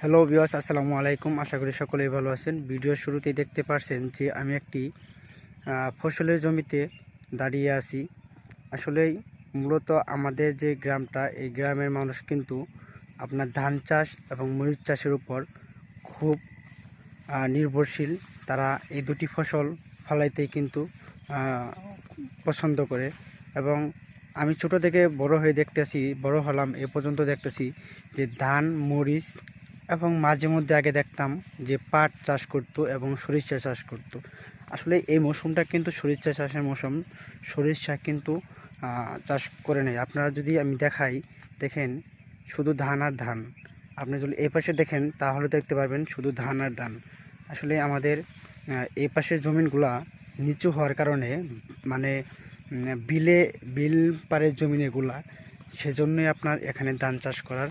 Hello বিওয়াস আসসালামু আলাইকুম। আশা করি সকলেই ভালো আছেন। ভিডিওর শুরুতেই দেখতে পারছেন যে আমি একটি ফসলের জমিতে দাঁড়িয়ে আছি। আসলেই মূলত আমাদের যে গ্রামটা, এই গ্রামের মানুষ কিন্তু আপনার ধান চাষ এবং মরিচ চাষের উপর খুব নির্ভরশীল। তারা এই দুটি ফসল ফলাইতেই কিন্তু পছন্দ করে। এবং আমি ছোট থেকে বড় হয়ে দেখতেছি, বড় হলাম এ পর্যন্ত দেখতেছি যে ধান, মরিচ এবং মাঝে মধ্যে আগে দেখতাম যে পাট চাষ করতো এবং সরিষা চাষ করতো। আসলে এই মৌসুমটা কিন্তু সরিষা চাষের মৌসুম। সরিষা কিন্তু চাষ করে নেয় আপনারা যদি আমি দেখাই, দেখেন, শুধু ধান আর ধান। আপনি যদি এই পাশে দেখেন, তাহলে দেখতে পারবেন শুধু ধান আর ধান। আসলে আমাদের এই পাশের জমিনগুলা নিচু হওয়ার কারণে মানে বিলে, বিল পারের জমিন এগুলা, সেজন্যই আপনার এখানে ধান চাষ করার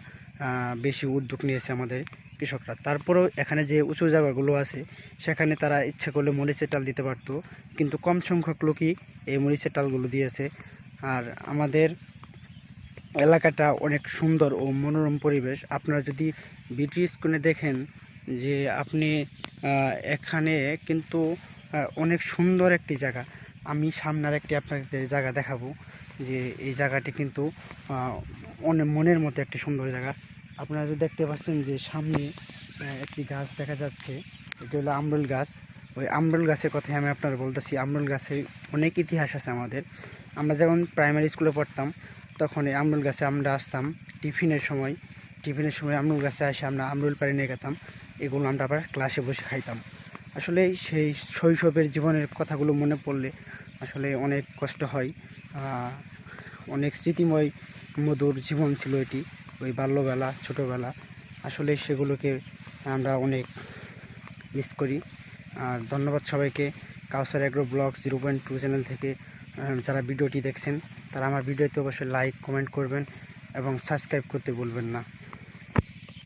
বেশি উদ্যোগ নিয়েছে আমাদের কৃষকরা। তারপরেও এখানে যে উঁচু জায়গাগুলো আছে, সেখানে তারা ইচ্ছে করলে মরিচের টাল দিতে পারতো। কিন্তু কম সংখ্যক লোকই এই মরিচের টালগুলো দিয়েছে। আর আমাদের এলাকাটা অনেক সুন্দর ও মনোরম পরিবেশ। আপনারা যদি বিটি স্ক্রিনে দেখেন যে আপনি এখানে কিন্তু অনেক সুন্দর একটি জায়গা। আমি সামনের একটি আপনাদের জায়গা দেখাবো। যে এই জায়গাটি কিন্তু অনেক মনের মতো একটি সুন্দর জায়গা। আপনারা দেখতে পাচ্ছেন যে সামনে একটি গাছ দেখা যাচ্ছে, এটি হলো আমরুল গাছ। ওই আমরুল গাছের কথাই আমি আপনার বলতেছি। আমরুল গাছের অনেক ইতিহাস আছে আমাদের। আমরা যখন প্রাইমারি স্কুলে পড়তাম তখন এই আমরুল গাছে আমরা আসতাম টিফিনের সময়। টিফিনের সময় আমরুল গাছে আসে আমরা আমরুল পাড়ি নিয়ে গেতাম এগুলো আমরা আবার ক্লাসে বসে খাইতাম। আসলে সেই শৈশবের জীবনের কথাগুলো মনে পড়লে আসলে অনেক কষ্ট হয়। অনেক স্মৃতিময়, মধুর জীবন ছিল এটি, ওই বাল্যবেলা, ছোটোবেলা। আসলে সেগুলোকে আমরা অনেক মিস করি। আর ধন্যবাদ সবাইকে। Kawsar agro blog zero point two channel থেকে যারা ভিডিওটি দেখছেন, তারা আমার ভিডিওতে অবশ্যই লাইক কমেন্ট করবেন এবং সাবস্ক্রাইব করতে বলবেন না।